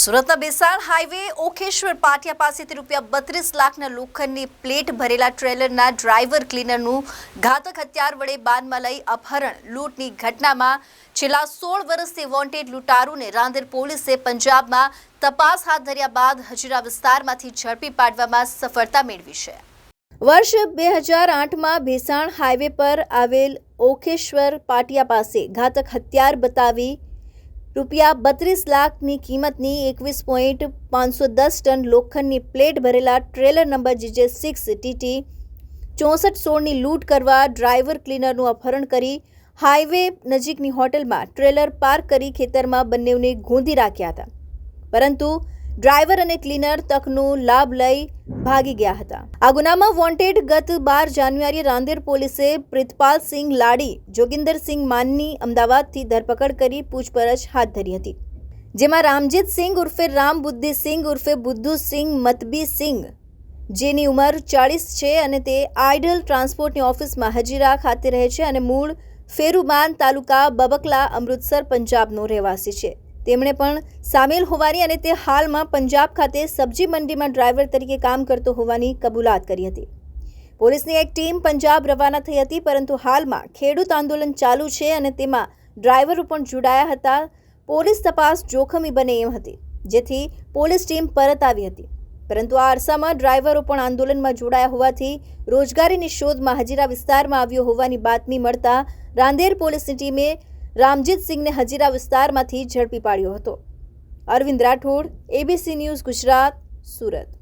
સુરતના બેસાણ હાઈવે ઓખેશ્વર પાટિયા પાસેથી રૂપિયા બત્રીસ લાખના લોખંડની પ્લેટ ભરેલા ટ્રેલરના ડ્રાઈવર ક્લીનરનું ઘાતક હથિયાર વડે બાનમાં લઈ અપહરણ. લૂંટની ઘટનામાં છેલ્લા સોળ વર્ષથી વોન્ટેડ લૂંટારૂને રાંદેર પોલીસે પંજાબમાં તપાસ હાથ ધર્યા બાદ હજીરા વિસ્તારમાંથી ઝડપી પાડવામાં સફળતા મેળવી છે. વર્ષ બે હજાર આઠમાં ભેસાણ હાઈવે પર આવેલ ઓખેશ્વર પાટિયા પાસે ઘાતક હથિયાર બતાવી રૂપિયા બત્રીસ લાખની કિંમતની એકવીસ પોઈન્ટ પાંચસો દસ ટન લોખંડની પ્લેટ ભરેલા trailer number GJ six TT ચોસઠ સોળની લૂંટ કરવા ડ્રાઈવર ક્લીનરનું અપહરણ કરી હાઈવે નજીકની હોટલમાં ટ્રેલર પાર્ક કરી ખેતરમાં બંનેઓને ગોંધી રાખ્યા હતા. પરંતુ ડ્રાઈવર અને ક્લીનર તકનો લાભ લઈ ભાગી ગયા હતા. આ ગુનામાં વોન્ટેડ ગત બાર જાન્યુઆરીએ રાંદેર પોલીસે પ્રિતપાલ સિંહ લાડી જોગિંદરસિંહ માનની અમદાવાદથી ધરપકડ કરી પૂછપરછ હાથ ધરી હતી. જેમાં રામજીત સિંહ ઉર્ફે રામ બુદ્ધિ સિંઘ ઉર્ફે બુદ્ધુ સિંહ મતબી સિંઘ જેની ઉંમર ચાળીસ છે અને તે આઇડલ ટ્રાન્સપોર્ટની ઓફિસમાં હજીરા ખાતે રહે છે અને મૂળ ફેરુમાન તાલુકા બબકલા અમૃતસર, પંજાબનો રહેવાસી છે. તેમણે પણ સામેલ હોવાની અને તે હાલમાં પંજાબ ખાતે સબ્જી મંડીમાં ડ્રાઈવર તરીકે કામ કરતો હોવાની કબૂલાત કરી હતી. પોલીસની એક ટીમ પંજાબ રવાના થઈ હતી, પરંતુ હાલમાં ખેડૂત આંદોલન ચાલુ છે અને તેમાં ડ્રાઈવરો પણ જોડાયા હતા. પોલીસ તપાસ જોખમી બને એમ હતી, જેથી પોલીસ ટીમ પરત આવી હતી. પરંતુ આ અરસામાં ડ્રાઈવરો પણ આંદોલનમાં જોડાયા હોવાથી રોજગારીની શોધમાં હજીરા વિસ્તારમાં આવ્યો હોવાની બાતમી મળતા રાંદેર પોલીસની ટીમે રામજીત સિંહને હજીરા વિસ્તારમાંથી ઝડપી પાડ્યો હતો. Arvind Rathod ABC news Gujarat Surat.